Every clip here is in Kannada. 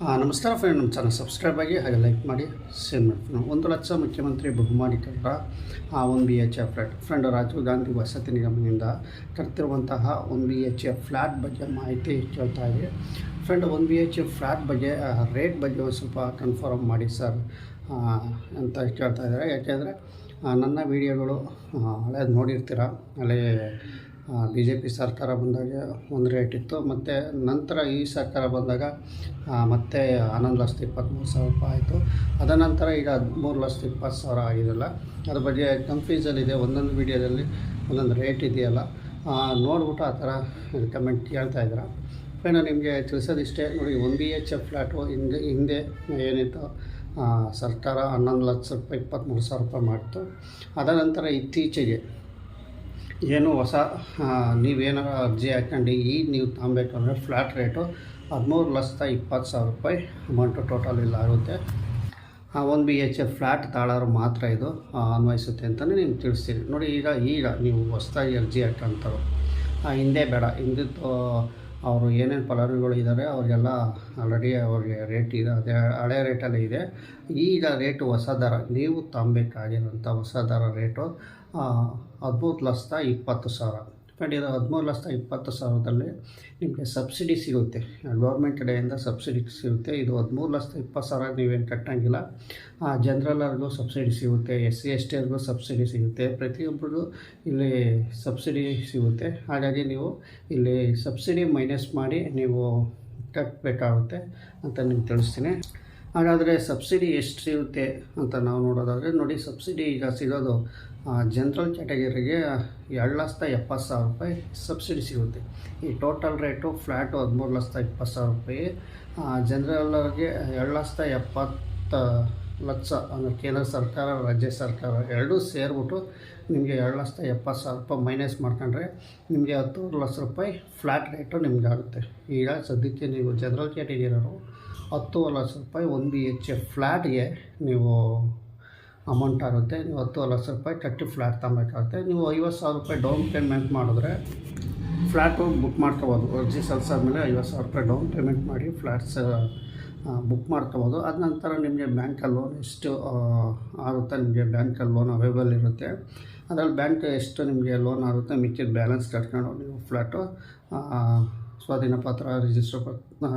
ನಮಸ್ಕಾರ ಫ್ರೆಂಡ್ ನಮ್ಮ ಚಾನಲ್ ಸಬ್ಸ್ಕ್ರೈಬ್ ಆಗಿ ಹಾಗೆ ಲೈಕ್ ಮಾಡಿ ಶೇರ್ ಮಾಡ್ತೀನಿ ಒಂದು ಲಕ್ಷ ಮುಖ್ಯಮಂತ್ರಿ ಬಹುಮಾನಿ ಕಟ್ಟಡ ಒಂದು B H F flat friend Rajiv Gandhi ವಸತಿ ನಿಗಮದಿಂದ ಕಟ್ತಿರುವಂತಹ ಒಂದು ಬಿ ಎಚ್ ಎಫ್ ಫ್ಲ್ಯಾಟ್ ಬಗ್ಗೆ ಮಾಹಿತಿ ಕೇಳ್ತಾ ಇದೆ ಫ್ರೆಂಡ್ ಒಂದು ಬಿ ಎಚ್ ಎಫ್ ಫ್ಲ್ಯಾಟ್ ಬಗ್ಗೆ ರೇಟ್ ಬಗ್ಗೆ ಸ್ವಲ್ಪ ಕನ್ಫರ್ಮ್ ಮಾಡಿ ಸರ್ ಅಂತ ಕೇಳ್ತಾ ಇದ್ದಾರೆ. ಯಾಕೆಂದರೆ ನನ್ನ ವೀಡಿಯೋಗಳು ಹಳೆ ನೋಡಿರ್ತೀರ? ಹಳೇ ಬಿ ಜೆ ಪಿ ಸರ್ಕಾರ ಬಂದಾಗ ಒಂದು ರೇಟ್ ಇತ್ತು. ಮತ್ತು ನಂತರ ಈ ಸರ್ಕಾರ ಬಂದಾಗ ಮತ್ತೆ ಹನ್ನೊಂದು ಲಕ್ಷದ ಇಪ್ಪತ್ತ್ಮೂರು ಸಾವಿರ ರೂಪಾಯಿ ಆಯಿತು. ಅದ ನಂತರ ಈಗ ಹದಿಮೂರು ಲಕ್ಷದ ಇಪ್ಪತ್ತು ಸಾವಿರ ಆಗಿರಲ್ಲ. ಅದ್ರ ಬಗ್ಗೆ ಕನ್ಫ್ಯೂಸಲ್ಲಿದೆ ಒಂದೊಂದು ವೀಡಿಯೋದಲ್ಲಿ ಒಂದೊಂದು ರೇಟ್ ಇದೆಯಲ್ಲ. ನೋಡ್ಬಿಟ್ಟು ಆ ಥರ ಕಮೆಂಟ್ ಕೇಳ್ತಾ ಇದ್ದೀರ? ಫ್ರೆಂಡ್ ನಿಮಗೆ ತಿಳಿಸೋದಿಷ್ಟೇ ನೋಡಿ one B H F flat ಹಿಂದೆ ಹಿಂದೆ ಏನಿತ್ತು ಸರ್ಕಾರ ಹನ್ನೊಂದು ಲಕ್ಷ ರೂಪಾಯಿ ಇಪ್ಪತ್ತ್ಮೂರು ಸಾವಿರ ರೂಪಾಯಿ ಮಾಡಿತು. ಅದ ನಂತರ ಇತ್ತೀಚೆಗೆ ಏನು ಹೊಸ ನೀವೇನಾರ ಅರ್ಜಿ ಹಾಕ್ಕೊಂಡು ಈಗ ನೀವು ತಗೊಬೇಕು ಅಂದರೆ ಫ್ಲ್ಯಾಟ್ ರೇಟು ಹದಿಮೂರು ಲಕ್ಷದ ಇಪ್ಪತ್ತು ಸಾವಿರ ರೂಪಾಯಿ ಅಮೌಂಟು ಟೋಟಲ್ ಇಲ್ಲ ಆಗುತ್ತೆ. ಒಂದು ಬಿ ಎಚ್ ಎಫ್ ಫ್ಲ್ಯಾಟ್ ತಾಳೋರು ಮಾತ್ರ ಇದು ಅನ್ವಯಿಸುತ್ತೆ ಅಂತಲೇ ನಿಮ್ಗೆ ತಿಳಿಸ್ತೀನಿ. ನೋಡಿ, ಈಗ ಈಗ ನೀವು ಹೊಸದಾಗಿ ಅರ್ಜಿ ಹಾಕೊಂತಾರೋ ಹಿಂದೆ ಬೇಡ. ಹಿಂದಿದ್ದು ಅವರು ಏನೇನು ಫಲಾನುಗಳು ಇದ್ದಾರೆ ಅವ್ರಿಗೆಲ್ಲ ಆಲ್ರೆಡಿ ಅವ್ರಿಗೆ ರೇಟ್ ಇದೆ, ಅದೇ ಹಳೆ ರೇಟಲ್ಲೇ ಇದೆ. ಈಗ ರೇಟು ಹೊಸ ದರ, ನೀವು ತಗೊಬೇಕಾಗಿರೋಂಥ ಹೊಸ ದರ ರೇಟು ಹದಿಮೂರು ಲಕ್ಷದ ಇಪ್ಪತ್ತು ಸಾವಿರ. ಹದಿಮೂರು ಲಕ್ಷದ ಇಪ್ಪತ್ತು ಸಾವಿರದಲ್ಲಿ ನಿಮಗೆ ಸಬ್ಸಿಡಿ ಸಿಗುತ್ತೆ. ಗೌರ್ಮೆಂಟ್ ಕಡೆಯಿಂದ ಸಬ್ಸಿಡಿ ಸಿಗುತ್ತೆ. ಇದು ಹದಿಮೂರು ಲಕ್ಷದ ಇಪ್ಪತ್ತು ಸಾವಿರ ನೀವೇನು ಕಟ್ಟಂಗಿಲ್ಲ. ಜನರಲ್ಲರಿಗೂ ಸಬ್ಸಿಡಿ ಸಿಗುತ್ತೆ. ಎಸ್ ಸಿ ಎಸ್ ಟಿಯವ್ರಿಗೂ ಸಬ್ಸಿಡಿ ಸಿಗುತ್ತೆ. ಪ್ರತಿಯೊಬ್ಬರಿಗೂ ಇಲ್ಲಿ ಸಬ್ಸಿಡಿ ಸಿಗುತ್ತೆ. ಹಾಗಾಗಿ ನೀವು ಇಲ್ಲಿ ಸಬ್ಸಿಡಿ ಮೈನಸ್ ಮಾಡಿ ನೀವು ಕಟ್ಟಬೇಕಾಗುತ್ತೆ ಅಂತ ನಿಮ್ಗೆ ತಿಳಿಸ್ತೀನಿ. ಹಾಗಾದರೆ ಸಬ್ಸಿಡಿ ಎಷ್ಟು ಸಿಗುತ್ತೆ ಅಂತ ನಾವು ನೋಡೋದಾದರೆ ನೋಡಿ, ಸಬ್ಸಿಡಿ ಈಗ ಸಿಗೋದು ಜನರಲ್ ಕ್ಯಾಟಗರಿಗೆ ಎರಡು ಲಕ್ಷದ ಎಪ್ಪತ್ತು ಸಾವಿರ ರೂಪಾಯಿ ಸಬ್ಸಿಡಿ ಸಿಗುತ್ತೆ. ಈ ಟೋಟಲ್ ರೇಟು ಫ್ಲ್ಯಾಟು ಹದಿಮೂರು ಲಕ್ಷದ ಇಪ್ಪತ್ತು ಸಾವಿರ ರೂಪಾಯಿ ಜನರಲ್ಗೆ ಎರಡು ಲಕ್ಷದ ಎಪ್ಪತ್ತು ಲಕ್ಷ ಅಂದರೆ ಕೇಂದ್ರ ಸರ್ಕಾರ, ರಾಜ್ಯ ಸರ್ಕಾರ ಎರಡೂ ಸೇರಿಬಿಟ್ಟು ನಿಮಗೆ ಎರಡು ಲಕ್ಷದ ಎಪ್ಪತ್ತು ಸಾವಿರ ರೂಪಾಯಿ ಮೈನಸ್ ಮಾಡ್ಕೊಂಡ್ರೆ ನಿಮಗೆ ಹತ್ತೂವರೆ ಲಕ್ಷ ರೂಪಾಯಿ ಫ್ಲ್ಯಾಟ್ ರೇಟು ನಿಮ್ಗೆ ಆಗುತ್ತೆ ಈಗ ಸದ್ಯಕ್ಕೆ ನೀವು ಜನರಲ್ ಕ್ಯಾಟಗಿರೋರು ಹತ್ತೂವರೆ ಲಕ್ಷ ರೂಪಾಯಿ ಒನ್ ಬಿ ಎಚ್ ಎ ಫ್ಲ್ಯಾಟ್ಗೆ ನೀವು ಅಮೌಂಟ್ ಆಗುತ್ತೆ. ನೀವು ಹತ್ತು ಲಕ್ಷ ರೂಪಾಯಿ ಕಟ್ಟಿ ಫ್ಲ್ಯಾಟ್ ತಗೊಬೇಕಾಗುತ್ತೆ. ನೀವು ಐವತ್ತು ಸಾವಿರ ರೂಪಾಯಿ ಡೌನ್ ಪೇಮೆಂಟ್ ಮಾಡಿದ್ರೆ ಫ್ಲ್ಯಾಟು ಬುಕ್ ಮಾಡ್ಕೋಬೋದು. ಅರ್ಜಿ ಸಲ್ಲಿಸಾದ್ಮೇಲೆ ಐವತ್ತು ಸಾವಿರ ರೂಪಾಯಿ ಡೌನ್ ಪೇಮೆಂಟ್ ಮಾಡಿ ಫ್ಲ್ಯಾಟ್ಸ್ ಬುಕ್ ಮಾಡ್ಕೋಬೋದು. ಅದ ನಂತರ ನಿಮಗೆ ಬ್ಯಾಂಕಲ್ಲಿ ಲೋನ್ ಎಷ್ಟು ಆಗುತ್ತೆ, ನಿಮಗೆ ಬ್ಯಾಂಕಲ್ಲಿ ಲೋನ್ ಅವೈಲೇಬಲ್ ಇರುತ್ತೆ. ಅದರಲ್ಲಿ ಬ್ಯಾಂಕ್ ಎಷ್ಟು ನಿಮಗೆ ಲೋನ್ ಆಗುತ್ತೆ ಮಿಕ್ಕಿದ ಬ್ಯಾಲೆನ್ಸ್ ಕಟ್ಕೊಂಡು ನೀವು ಫ್ಲ್ಯಾಟು ಸ್ವಾಧೀನ ಪತ್ರ ರಿಜಿಸ್ಟರ್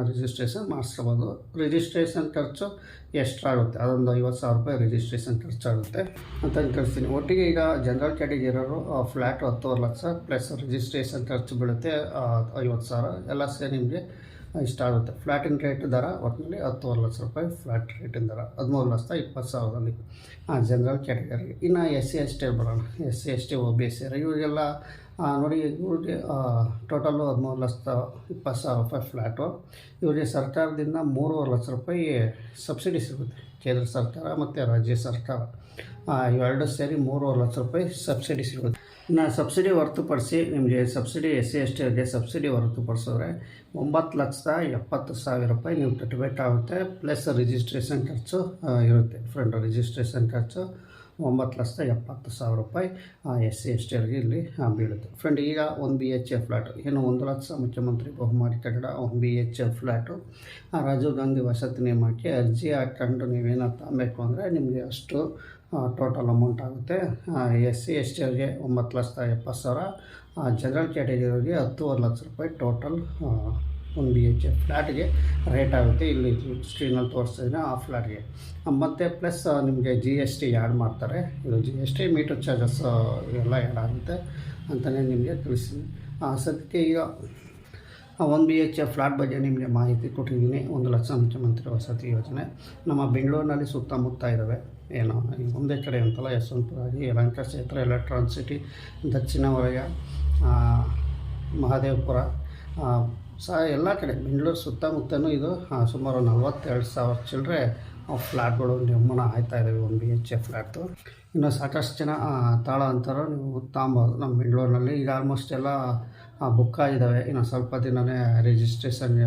ರಿಜಿಸ್ಟ್ರೇಷನ್ ಮಾಡಿಸ್ಕೋಬೋದು. ರಿಜಿಸ್ಟ್ರೇಷನ್ ಖರ್ಚು ಎಷ್ಟಾಗುತ್ತೆ? ಅದೊಂದು ಐವತ್ತು ಸಾವಿರ ರೂಪಾಯಿ ರಿಜಿಸ್ಟ್ರೇಷನ್ ಖರ್ಚಾಗುತ್ತೆ. ಅಂತ ಕಳಿಸ್ತೀನಿ. ಒಟ್ಟಿಗೆ ಈಗ ಜನರಲ್ ಕ್ಯಾಟಗರಿ ಇರೋರು ಫ್ಲ್ಯಾಟ್ ಹತ್ತುವರೆ ಲಕ್ಷ ಪ್ಲಸ್ ರಿಜಿಸ್ಟ್ರೇಷನ್ ಖರ್ಚು ಬೀಳುತ್ತೆ ಐವತ್ತು ಸಾವಿರ. ಎಲ್ಲ ಸೇರಿ ನಿಮಗೆ ಇಷ್ಟ ಆಗುತ್ತೆ. ಫ್ಲ್ಯಾಟಿನ ರೇಟ್ ದರ ಒಟ್ಟಿನಲ್ಲಿ ಹತ್ತುವರೆ ಲಕ್ಷ ರೂಪಾಯಿ ಫ್ಲ್ಯಾಟ್ ರೇಟಿನ ದರ. ಹದಿಮೂರು ಲಕ್ಷ ಇಪ್ಪತ್ತು ಸಾವಿರದಲ್ಲಿ. ಜನರಲ್ ಕ್ಯಾಟಗರಿ ಇನ್ನು ಎಸ್ ಸಿ ಎಸ್ ಟಿ ಬರೋಣ S C S T O B S C ಇವರಿಗೆಲ್ಲ ನೋಡಿ, ಇವ್ರಿಗೆ ಟೋಟಲು ಹದಿಮೂರು ಲಕ್ಷದ ಇಪ್ಪತ್ತು ಸಾವಿರ ರೂಪಾಯಿ ಫ್ಲ್ಯಾಟು ಇವರಿಗೆ ಸರ್ಕಾರದಿಂದ ಮೂರುವರೆ ಲಕ್ಷ ರೂಪಾಯಿ ಸಬ್ಸಿಡಿ ಸಿಗುತ್ತೆ, ಕೇಂದ್ರ ಸರ್ಕಾರ ಮತ್ತು ರಾಜ್ಯ ಸರ್ಕಾರ. ಇವೆರಡು ಸೇರಿ ಮೂರುವರೆ ಲಕ್ಷ ರೂಪಾಯಿ ಸಬ್ಸಿಡಿ ಸಿಗುತ್ತೆ. ಇನ್ನು ಸಬ್ಸಿಡಿ ಹೊರತುಪಡಿಸಿ ನಿಮಗೆ ಸಬ್ಸಿಡಿ ಎಸ್ ಸಿ ಎಸ್ ಟಿಗೆ ಸಬ್ಸಿಡಿ ಹೊರತುಪಡಿಸಿದ್ರೆ ಒಂಬತ್ತು ಲಕ್ಷದ ಎಪ್ಪತ್ತು ಸಾವಿರ ರೂಪಾಯಿ ನೀವು ಕಟ್ಟಬೇಕಾಗುತ್ತೆ ಪ್ಲಸ್ ರಿಜಿಸ್ಟ್ರೇಷನ್ ಖರ್ಚು ಇರುತ್ತೆ. ಫ್ರೆಂಡ್ ರಿಜಿಸ್ಟ್ರೇಷನ್ ಖರ್ಚು ಒಂಬತ್ತು ಲಕ್ಷದ ಎಪ್ಪತ್ತು ಸಾವಿರ ರೂಪಾಯಿ ಎಸ್ ಸಿ ಎಸ್ ಟಿಯವ್ರಿಗೆ ಇಲ್ಲಿ ಆ, ಬೀಳುತ್ತೆ. ಫ್ರೆಂಡ್ ಈಗ ಒಂದು ಬಿ ಎಚ್ ಎ ಫ್ಲ್ಯಾಟು ಏನು ಒಂದು ಲಕ್ಷ ಮುಖ್ಯಮಂತ್ರಿ ಬಹುಮಾನಿ ಕಟ್ಟಡ ಒಂದು B H A flat Rajiv Gandhi ವಸತಿ ನಿಯಮಕ್ಕೆ ಅರ್ಜಿ ಹಾಕೊಂಡು ನೀವೇನಾರು ತಗೊಬೇಕು ಅಂದರೆ ನಿಮಗೆ ಅಷ್ಟು ಟೋಟಲ್ ಅಮೌಂಟ್ ಆಗುತ್ತೆ. ಎಸ್ ಸಿ ಎಸ್ ಟಿಯವ್ರಿಗೆ ಒಂಬತ್ತು ಲಕ್ಷದ ಎಪ್ಪತ್ತು ಸಾವಿರ ಜನರಲ್ ಕ್ಯಾಟಗರಿಗೆ ಹತ್ತುವರೆ ಲಕ್ಷ ರೂಪಾಯಿ ಟೋಟಲ್ ಒಂದು ಬಿ ಎಚ್ ಎಫ್ ಫ್ಲ್ಯಾಟ್ಗೆ ರೇಟ್ ಆಗುತ್ತೆ. ಇಲ್ಲಿ ಸ್ಕ್ರೀನಲ್ಲಿ ತೋರಿಸ್ತಿದ್ದೀನಿ ಆ ಫ್ಲ್ಯಾಟ್ಗೆ ಮತ್ತು ಪ್ಲಸ್ ನಿಮಗೆ ಜಿ ಎಸ್ ಟಿ ಆ್ಯಡ್ ಮಾಡ್ತಾರೆ. ಇದು G S T meter charges ಎಲ್ಲ ಆ್ಯಡ್ ಆಗುತ್ತೆ ಅಂತಲೇ ನಿಮಗೆ ತಿಳಿಸ್ತೀನಿ. ಸದ್ಯಕ್ಕೆ ಈಗ ಒಂದು ಬಿ ಎಚ್ ಎಫ್ ಫ್ಲಾಟ್ ಬಗ್ಗೆ ನಿಮಗೆ ಮಾಹಿತಿ ಕೊಟ್ಟಿದ್ದೀನಿ. ಒಂದು ಲಕ್ಷ ಮುಖ್ಯಮಂತ್ರಿ ವಸತಿ ಯೋಜನೆ. ನಮ್ಮ ಬೆಂಗಳೂರಿನಲ್ಲಿ ಸುತ್ತಮುತ್ತ ಇದ್ದಾವೆ. ಏನು ಒಂದೇ ಕಡೆ ಅಂತಲ್ಲ ಯಶವಂತಪುರ ಆಗಿ ಯಲಹಂಕ ಕ್ಷೇತ್ರ ಎಲೆಕ್ಟ್ರಾನ್ ಸಿಟಿ ದಕ್ಷಿಣ ವಲಯ ಮಹದೇವಪುರ ಸಹ ಎಲ್ಲ ಕಡೆ ಬೆಂಗಳೂರು ಸುತ್ತಮುತ್ತನೂ ಇದು ಸುಮಾರು ನಲ್ವತ್ತೆರಡು ಸಾವಿರ ಚಿಲ್ಲರೆ ಫ್ಲ್ಯಾಟ್ಗಳು ನಿರ್ಮಾಣ ಆಯ್ತಾ ಇದ್ದಾವೆ ಒಂದು ಬಿ ಎಚ್ ಎ ಫ್ಲ್ಯಾಟು ಇನ್ನು ಸಾಕಷ್ಟು ಜನ ತಾಳ ಅಂತಾರೋ ನೀವು ತಾಂಬೋದು ನಮ್ಮ ಬೆಂಗಳೂರಿನಲ್ಲಿ. ಈಗ ಆಲ್ಮೋಸ್ಟ್ ಎಲ್ಲ ಬುಕ್ ಆಗಿದ್ದಾವೆ ಇನ್ನು ಸ್ವಲ್ಪ ದಿನವೇ ರಿಜಿಸ್ಟ್ರೇಷನ್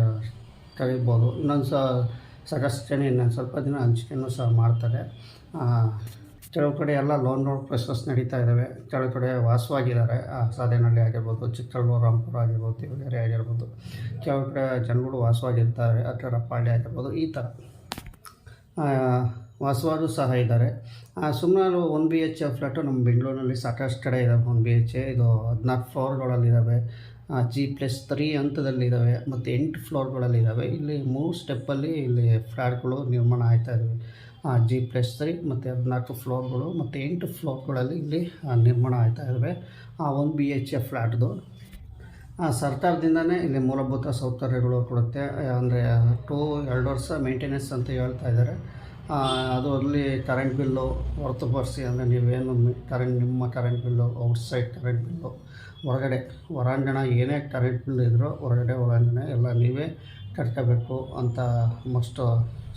ಕರೀಬೋದು ಇನ್ನೊಂದು ಸಹ ಸಾಕಷ್ಟು ಜನ ಇನ್ನೊಂದು ಸ್ವಲ್ಪ ದಿನ ಹಂಚಿಕೆಯೂ ಸಹ ಮಾಡ್ತಾರೆ. ಕೆಲವು ಕಡೆ ಎಲ್ಲ ಲೋನ್ ರೋಡ್ ಪ್ರೊಸೆಸ್ ನಡೀತಾ ಇದ್ದಾವೆ ಕೆಲವು ಕಡೆ ವಾಸವಾಗಿದ್ದಾರೆ. ಆ, ಸಾಧೇನಹಳ್ಳಿ ಆಗಿರ್ಬೋದು ಚಿಕ್ಕಮಗಳೂರು ರಾಮ್ಪುರ ಆಗಿರ್ಬೋದು ತಿರುಗೇರಿ ಆಗಿರ್ಬೋದು. ಕೆಲವು ಕಡೆ ಜನಗಳು ವಾಸವಾಗಿರ್ತಾರೆ ಅಟ್ಟರಪಾಳ್ಯ ಆಗಿರ್ಬೋದು ಈ ಥರ. ಆ, ವಾಸವಾದ್ರು ಸಹ ಇದ್ದಾರೆ. ಸುಮಾರು ಒನ್ ಬಿ ಎಚ್ ಫ್ಲ್ಯಾಟು ನಮ್ಮ ಬೆಂಗಳೂರಿನಲ್ಲಿ ಸಾಕಷ್ಟು ಕಡೆ ಇದ್ದಾವೆ ಒನ್ ಬಿ ಎಚ್ ಇದು ಹದಿನಾಲ್ಕು ಫ್ಲೋರ್ಗಳಲ್ಲಿದ್ದಾವೆ ಜಿ ಪ್ಲಸ್ ತ್ರೀ ಹಂತದಲ್ಲಿದ್ದಾವೆ ಮತ್ತು ಎಂಟು ಫ್ಲೋರ್ಗಳಲ್ಲಿದ್ದಾವೆ ಇಲ್ಲಿ ಮೂರು ಸ್ಟೆಪ್ಪಲ್ಲಿ ಇಲ್ಲಿ ಫ್ಲ್ಯಾಟ್ಗಳು ನಿರ್ಮಾಣ ಆಗ್ತಾ ಇದ್ದಾವೆ ಜಿ ಪ್ಲಸ್ ತ್ರೀ ಮತ್ತು ಹದಿನಾಲ್ಕು ಫ್ಲೋರ್ಗಳು ಮತ್ತು ಎಂಟು ಫ್ಲೋರ್ಗಳಲ್ಲಿ ಇಲ್ಲಿ ನಿರ್ಮಾಣ ಆಗ್ತಾ ಇದ್ದಾವೆ ಒನ್ ಬಿ ಎಚ್ ಎ ಫ್ಲ್ಯಾಟ್ದು ಆ, ಸರ್ಕಾರದಿಂದನೇ ಇಲ್ಲಿ ಮೂಲಭೂತ ಸೌಕರ್ಯಗಳು ಕೊಡುತ್ತೆ. ಅಂದರೆ ಟೂ, ಎರಡು ವರ್ಷ ಮೇಂಟೆನೆನ್ಸ್ ಅಂತ ಹೇಳ್ತಾ ಇದ್ದಾರೆ. ಅದು ಅಲ್ಲಿ ಕರೆಂಟ್ ಬಿಲ್ಲು ಹೊರತುಪಡಿಸಿ ಅಂದರೆ ನೀವೇನು ಕರೆಂಟ್ ನಿಮ್ಮ current bill outside current bill ಹೊರಗಡೆ ಹೊರಾಂಗಣ ಏನೇ ಕರೆಂಟ್ ಬಿಲ್ ಇದ್ದರೂ ಹೊರಗಡೆ ಹೊರಾಂಗಣ ಎಲ್ಲ ನೀವೇ ಕಟ್ಕೋಬೇಕು ಅಂತ ಮಸ್ಟ್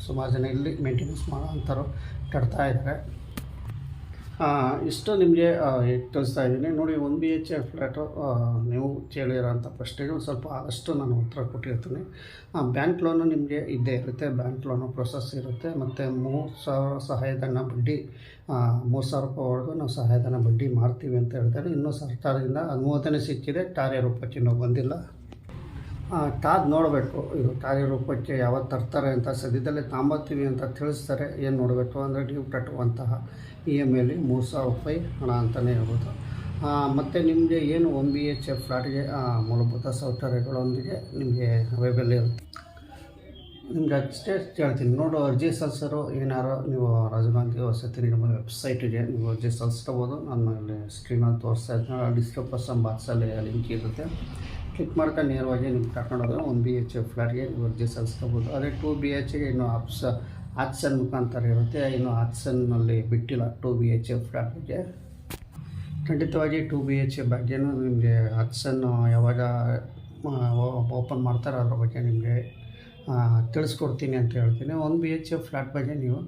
ಸುಮಾರು ಜನ ಇಲ್ಲಿ ಮೇಂಟೆನೆನ್ಸ್ ಮಾಡೋ ಅಂಥವ್ರು ಕಟ್ತಾ ಇದ್ದಾರೆ. ಇಷ್ಟು ನಿಮಗೆ ತಿಳಿಸ್ತಾ ಇದ್ದೀನಿ. ನೋಡಿ, one B H F flat ನೀವು ಕೇಳಿರೋಂಥ ಪ್ರಶ್ನೆಗೆ ಒಂದು ಸ್ವಲ್ಪ ಆದಷ್ಟು ನಾನು ಉತ್ತರ ಕೊಟ್ಟಿರ್ತೀನಿ. ಬ್ಯಾಂಕ್ ಲೋನು ನಿಮಗೆ ಇದ್ದೇ ಇರುತ್ತೆ. ಬ್ಯಾಂಕ್ ಲೋನು ಪ್ರೊಸೆಸ್ ಇರುತ್ತೆ. ಮತ್ತು ಮೂರು ಸಾವಿರ ಸಹಾಯಧನ ಬಡ್ಡಿ ಮೂರು ಸಾವಿರ ರೂಪಾಯಿವರೆಗೂ ನಾವು ಸಹಾಯಧನ ಬಡ್ಡಿ ಮಾಡ್ತೀವಿ ಅಂತ ಹೇಳ್ತಾರೆ. ಇನ್ನೂ ಸರ್ಕಾರದಿಂದ ಅನುಮೋದನೆ ಸಿಕ್ಕಿದೆ. ಕಾರ್ಯರೂಪಕ್ಕೆ ನಾವು ಬಂದಿಲ್ಲ. ಟಾದ್ ನೋಡಬೇಕು. ಇದು ಕಾರ್ಯರೂಪಕ್ಕೆ ಯಾವತ್ತು ತರ್ತಾರೆ ಅಂತ. ಸದ್ಯದಲ್ಲೇ ತಾಂಬತ್ತೀವಿ ಅಂತ ತಿಳಿಸ್ತಾರೆ. ಏನು ನೋಡಬೇಕು? ಅಂದರೆ ನೀವು ಕಟ್ಟುವಂತಹ ಇ ಎಂ ಐಲಿ ಮೂರು ಸಾವಿರ ರೂಪಾಯಿ ಹಣ ಅಂತಲೇ ಹೇಳ್ಬೋದು. ಮತ್ತು ನಿಮಗೆ ಏನು ಒನ್ ಬಿ ಎಚ್ ಎಫ್ ಫ್ಲಾಟ್ಗೆ ಮೂಲಭೂತ ಸೌಕರ್ಯಗಳೊಂದಿಗೆ ನಿಮಗೆ ಅವೈಬಲ್ ಇರುತ್ತೆ? ನಿಮ್ಗೆ ಅಷ್ಟೇ ಕೇಳ್ತೀನಿ. ನೋಡು, ಅರ್ಜಿ ಸಲ್ಲಿಸೋರು ಏನಾರು ನೀವು ರಾಜೀವ್ ಗಾಂಧಿ ವಸತಿ ನಿಗಮ ವೆಬ್ಸೈಟಿಗೆ ನೀವು ಅರ್ಜಿ ಸಲ್ಲಿಸ್ಕೋಬೋದು. ನಾನು ಇಲ್ಲಿ ಸ್ಕ್ರೀನಲ್ಲಿ ತೋರಿಸ್ತಾ ಇದ್ದೀನಿ ಡಿಸ್ಕ್ರಿಪ್ಷನ್ ಬಾಕ್ಸಲ್ಲಿ ಲಿಂಕ್ ಇರುತ್ತೆ. ಕ್ಲಿಕ್ ಮಾಡ್ಕೊಂಡು ನೇರವಾಗಿ ನಿಮ್ಗೆ ಕರ್ಕೊಂಡು ಒನ್ ಬಿ ಎಚ್ ಎಫ್ ಫ್ಲಾಟ್ಗೆ ನೀವು ಅರ್ಜಿ ಸಲ್ಲಿಸ್ಕೋಬೋದು. ಅದೇ ಟು ಬಿ ಎಚ್ಗೆ ಇನ್ನೂ ಆಪ್ಸ ಆಪ್ಷನ್ ಮುಖಾಂತರ ಇರುತ್ತೆ. ಇನ್ನು ಆಕ್ಸನ್ನಲ್ಲಿ ಬಿಟ್ಟಿಲ್ಲ two B H F flat ಬಗ್ಗೆ. ಖಂಡಿತವಾಗಿ ಟು ಬಿ ಎಚ್ ಎಫ್ ಬಗ್ಗೆನೂ ನಿಮಗೆ ಆಕ್ಸನ್ನು ಯಾವಾಗ ಓಪನ್ ಮಾಡ್ತಾರೋ ಅದ್ರ ಬಗ್ಗೆ ನಿಮಗೆ ತಿಳಿಸ್ಕೊಡ್ತೀನಿ ಅಂತ ಹೇಳ್ತೀನಿ. ಒಂದು ಬಿ ಎಚ್ ಎಫ್ ಫ್ಲ್ಯಾಟ್ ಬಗ್ಗೆ ನೀವು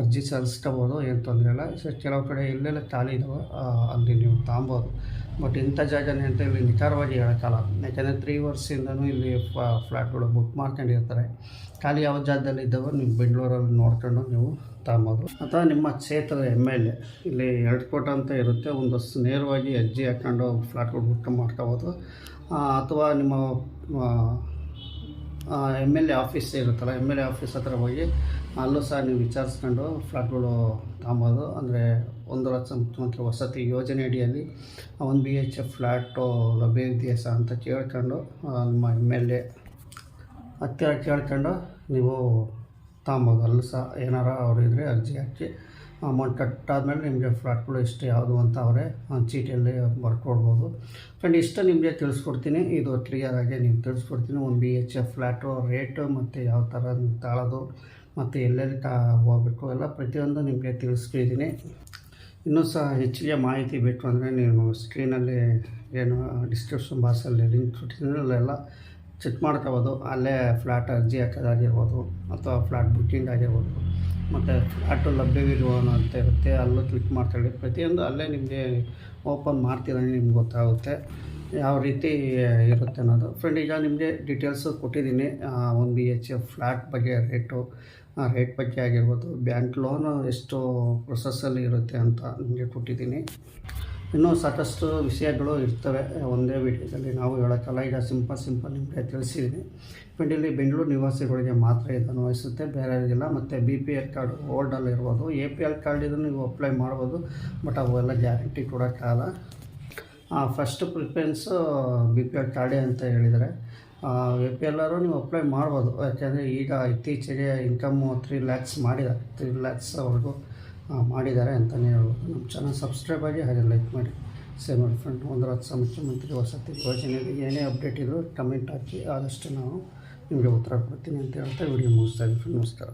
ಅರ್ಜಿ ಸಲ್ಲಿಸ್ಕೋಬೋದು, ಏನು ತೊಂದರೆ ಇಲ್ಲ. ಸೊ ಕೆಲವು ಕಡೆ ಇಲ್ಲೆಲ್ಲ ಖಾಲಿ ಇದಾವೆ ಅಲ್ಲಿ ನೀವು ತಗೊಬೋದು ಬಟ್ ಇಂಥ ಜಾಗನೇ ಅಂತ ಇಲ್ಲಿ ನಿಖರವಾಗಿ ಹೇಳೋಕ್ಕಲ್ಲ ಯಾಕೆಂದರೆ ತ್ರೀ ವರ್ಷದಿಂದನೂ ಇಲ್ಲಿ ಫ್ಲ್ಯಾಟ್ಗಳು ಬುಕ್ ಮಾಡ್ಕೊಂಡಿರ್ತಾರೆ. ಖಾಲಿ ಯಾವ ಜಾಗದಲ್ಲಿ ಇದ್ದಾವೋ, ನೀವು ಬೆಂಗಳೂರಲ್ಲಿ ನೋಡ್ಕೊಂಡು ನೀವು ತಗೊಬೋದು ಅಥವಾ ನಿಮ್ಮ ಕ್ಷೇತ್ರದ ಎಂ ಎಲ್ ಎ ಇಲ್ಲಿ ಎರಡು ಕೋಟ ಅಂತ ಇರುತ್ತೆ. ಒಂದು ನೇರವಾಗಿ ಅರ್ಜಿ ಹಾಕ್ಕೊಂಡು ಫ್ಲ್ಯಾಟ್ಗಳು ಬುಕ್ ಮಾಡ್ಕೋಬೋದು. ಅಥವಾ ನಿಮ್ಮ ಎಂ ಎಲ್ ಎ ಆಫೀಸ್ ಇರುತ್ತಲ್ಲ ಎಂ ಎಲ್ ಎ ಆಫೀಸ್ ಹತ್ರ ಹೋಗಿ, ಅಲ್ಲೂ ಸಹ ನೀವು ವಿಚಾರಿಸ್ಕೊಂಡು ಫ್ಲಾಟ್ಗಳು ತಗೊಬೋದು ಅಂದರೆ ಒಂದು ಲಕ್ಷ ಮುಖ್ಯಮಂತ್ರಿ ವಸತಿ ಯೋಜನೆ ಅಡಿಯಲ್ಲಿ ಒಂದು ಬಿ ಎಚ್ ಎಫ್ ಫ್ಲ್ಯಾಟು ಲಭ್ಯ ಇದೆಯಾ ಸಹ ಅಂತ ಕೇಳ್ಕೊಂಡು ನಮ್ಮ ಎಂ ಎಲ್ ಎ ಹತ್ತಿರ ಕೇಳ್ಕೊಂಡು ನೀವು ತಗೊಬೋದು ಅಲ್ಲೂ ಸಹ ಏನಾರ ಅವ್ರು ಇದ್ದರೆ ಅರ್ಜಿ ಹಾಕಿ ಅಮೌಂಟ್ ಕಟ್ಟಾದ್ಮೇಲೆ ನಿಮಗೆ ಫ್ಲಾಟ್ಗಳು ಎಷ್ಟು ಯಾವುದು ಅಂತ ಅವರೇ ಚೀಟಿಯಲ್ಲಿ ಬರ್ಕೊಡ್ಬೋದು. ಫ್ರೆಂಡ್, ಇಷ್ಟು ನಿಮಗೆ ತಿಳಿಸ್ಕೊಡ್ತೀನಿ. ಇದು ಕ್ಲಿಯರ್ ಆಗಿ ನೀವು ತಿಳಿಸ್ಕೊಡ್ತೀನಿ. ಒಂದು B H F flat rate ಮತ್ತು ಯಾವ ಥರ ನೀವು ತಾಳೋದು ಮತ್ತು ಎಲ್ಲೆಲ್ಲಿ ತಾ, ಹೋಗಬೇಕು ಎಲ್ಲ ಪ್ರತಿಯೊಂದು ನಿಮಗೆ ತಿಳಿಸ್ಕೊಂಡಿದ್ದೀನಿ ಇನ್ನೂ ಸಹ ಹೆಚ್ಚಿಗೆ ಮಾಹಿತಿ ಬೇಕು ಅಂದರೆ ನೀವು ಸ್ಕ್ರೀನಲ್ಲಿ ಏನು ಡಿಸ್ಕ್ರಿಪ್ಷನ್ ಬಾಕ್ಸಲ್ಲಿ ಲಿಂಕ್ ಅಲ್ಲೆಲ್ಲ ಚೆಕ್ ಮಾಡ್ಕೋಬೋದು. ಅಲ್ಲೇ ಫ್ಲ್ಯಾಟ್ ಅರ್ಜಿ ಹಾಕೋದಾಗಿರ್ಬೋದು ಅಥವಾ ಫ್ಲ್ಯಾಟ್ ಬುಕ್ಕಿಂಗ್ ಆಗಿರ್ಬೋದು. ಮತ್ತು ಆಟೋ ಲಭ್ಯವಿರುವ ಅಂತ ಇರುತ್ತೆ. ಅಲ್ಲೂ ಕ್ಲಿಕ್ ಮಾಡ್ತಾಳೆ ಪ್ರತಿಯೊಂದು ಅಲ್ಲೇ ನಿಮಗೆ ಓಪನ್ ಮಾಡ್ತಿದ್ದಾನೆ ನಿಮ್ಗೆ ಗೊತ್ತಾಗುತ್ತೆ. ಯಾವ ರೀತಿ ಇರುತ್ತೆ ಅನ್ನೋದು. ಫ್ರೆಂಡ್ ಈಗ ನಿಮಗೆ ಡೀಟೇಲ್ಸು ಕೊಟ್ಟಿದ್ದೀನಿ. ಒಂದು ಬಿ ಎಚ್ ಎಫ್ ಫ್ಲ್ಯಾಟ್ ಬಗ್ಗೆ ರೇಟು ರೇಟ್ ಬಗ್ಗೆ ಆಗಿರ್ಬೋದು. ಬ್ಯಾಂಕ್ ಲೋನು ಎಷ್ಟು ಪ್ರೊಸೆಸ್ಸಲ್ಲಿ ಇರುತ್ತೆ ಅಂತ ನಿಮಗೆ ಕೊಟ್ಟಿದ್ದೀನಿ. ಇನ್ನೂ ಸಾಕಷ್ಟು ವಿಷಯಗಳು ಇರ್ತವೆ. ಒಂದೇ ವಿಡಿಯೋದಲ್ಲಿ ನಾವು ಹೇಳೋಕ್ಕಲ್ಲ. ಈಗ ಸಿಂಪಲ್ ಸಿಂಪಲ್ ನಿಮಗೆ ತಿಳಿಸಿದ್ದೀನಿ. ಇಲ್ಲಿ ಬೆಂಗಳೂರು ನಿವಾಸಿಗಳಿಗೆ ಮಾತ್ರ ಇದು ವಹಿಸುತ್ತೆ ಬೇರೆಯವರಿಗೆಲ್ಲ. ಮತ್ತು ಬಿ ಪಿ ಎಲ್ ಕಾರ್ಡ್ ಓಲ್ಡಲ್ಲಿ ಇರ್ಬೋದು. ಎ ಪಿ ಎಲ್ ಕಾರ್ಡ್ ಇದನ್ನು ನೀವು ಅಪ್ಲೈ ಮಾಡ್ಬೋದು. ಬಟ್ ಅವೆಲ್ಲ guarantee ಕೊಡೋಕ್ಕಾಗಲ್ಲ first preference B P L ಕಾರ್ಡೇ ಅಂತ ಹೇಳಿದರೆ ಎ ಪಿ ಎಲ್ಲರೂ ನೀವು ಅಪ್ಲೈ ಮಾಡ್ಬೋದು. ಯಾಕೆಂದರೆ ಈಗ ಇತ್ತೀಚೆಗೆ ಇನ್ಕಮ್ಮು ತ್ರೀ ಲ್ಯಾಕ್ಸ್ ಮಾಡಿದ್ದಾರೆ. ತ್ರೀ ಲ್ಯಾಕ್ಸ್ವರೆಗೂ ಮಾಡಿದ್ದಾರೆ ಅಂತಲೇ ಹೇಳ್ಬೋದು. ನಮ್ಮ ಚಾನಲ್ ಸಬ್ಸ್ಕ್ರೈಬ್ ಆಗಿ ಹಾಗೆ ಲೈಕ್ ಮಾಡಿ. ಸೇವ್ ಮಾಡಿ ಫ್ರೆಂಡ್ ಒಂದು ಹತ್ತು ಮುಖ್ಯಮಂತ್ರಿ ವಸತಿ ಯೋಜನೆಗೆ ಏನೇ ಅಪ್ಡೇಟ್ ಇದ್ದರೂ ಕಮೆಂಟ್ ಹಾಕಿ, ಆದಷ್ಟು ನಾವು ನಿಮಗೆ ಉತ್ತರ ಕೊಡ್ತೀನಿ ಅಂತ ಹೇಳ್ತಾ ವಿಡಿಯೋ ಮುಗಿಸ್ತಾ ಇದ್ದೀನಿ ಫ್ರೆಂಡ್ ನಮಸ್ಕಾರ.